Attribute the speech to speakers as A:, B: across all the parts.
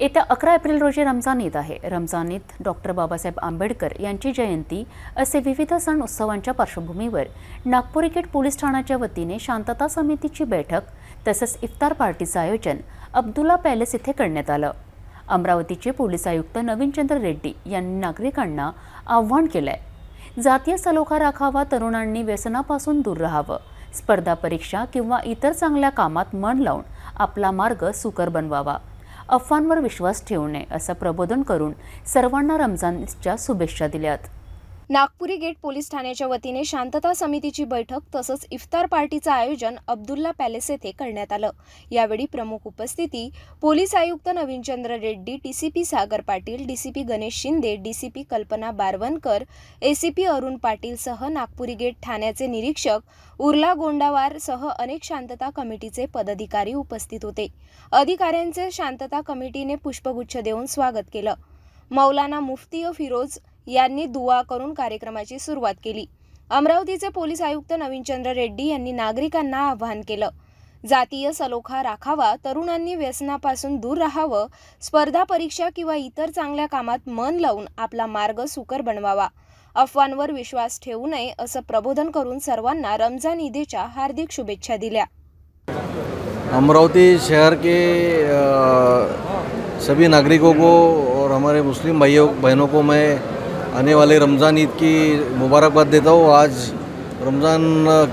A: येत्या अकरा एप्रिल रोजी रमजान ईद आहे. रमजान ईद डॉक्टर बाबासाहेब आंबेडकर यांची जयंती असे विविध सण उत्सवांच्या पार्श्वभूमीवर नागपूर गेट पोलीस ठाण्याच्या वतीने शांतता समितीची बैठक तसंच इफ्तार पार्टीचं आयोजन अब्दुल्ला पॅलेस इथे करण्यात आलं. अमरावतीचे पोलीस आयुक्त नवीनचंद्र रेड्डी यांनी नागरिकांना आव्हान केलंय. जातीय सलोखा राखावा तरुणांनी व्यसनापासून दूर राहावं स्पर्धा परीक्षा किंवा इतर चांगल्या कामात मन लावून आपला मार्ग सुकर बनवावा अफवांवर विश्वास ठेवू नये असं प्रबोधन करून सर्वांना रमजानच्या शुभेच्छा दिल्यात.
B: नागपुरी गेट पोलीस ठाण्याच्या वतीने शांतता समितीची बैठक तसंच इफ्तार पार्टीचं आयोजन अब्दुल्ला पॅलेस येथे करण्यात आलं. यावेळी प्रमुख उपस्थिती पोलीस आयुक्त Navinchandra Reddy DCP Sagar Patil DCP Ganesh Shinde DCP Kalpana Barwankar ACP Arun पाटीलसह Nagpuri gate ठाण्याचे निरीक्षक उर्ला गोंडावार सह अनेक शांतता कमिटीचे पदाधिकारी उपस्थित होते. अधिकाऱ्यांचे शांतता कमिटीने पुष्पगुच्छ देऊन स्वागत केलं. मौलाना मुफ्ती फिरोज यांनी दुवा करून कार्यक्रमाची सुरुवात केली. अमरावतीचे पोलीस आयुक्त नवीनचंद्र रेड्डी यांनी नागरिकांना आवाहन केलं. जातीय सलोखा राखावा तरुणांनी व्यसनापासून दूर राहावं स्पर्धा परीक्षा किंवा इतर चांगल्या कामात मन लावून आपला मार्ग सुकर बनवावा. अफवांवर विश्वास ठेवू नये असं प्रबोधन करून सर्वांना रमजान ईदेच्या हार्दिक शुभेच्छा दिल्या.
C: अमरावती शहर के सभी नागरिकों को और हमारे मुस्लिम भाइयों बहनों को मैं आने वाले रमज़ान ईद की मुबारकबाद देता हूँ। आज रमज़ान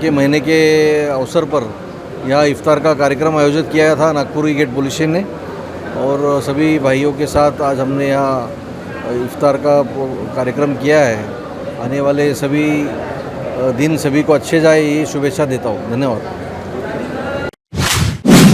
C: के महीने के अवसर पर यह इफ्तार का कार्यक्रम आयोजित किया था, नागपुरी गेट पुलिस ने। और सभी भाइयों के साथ आज हमने यहाँ इफ्तार का कार्यक्रम किया है। आने वाले सभी दिन सभी को अच्छे जाए, ये शुभेच्छा देता हूँ। धन्यवाद।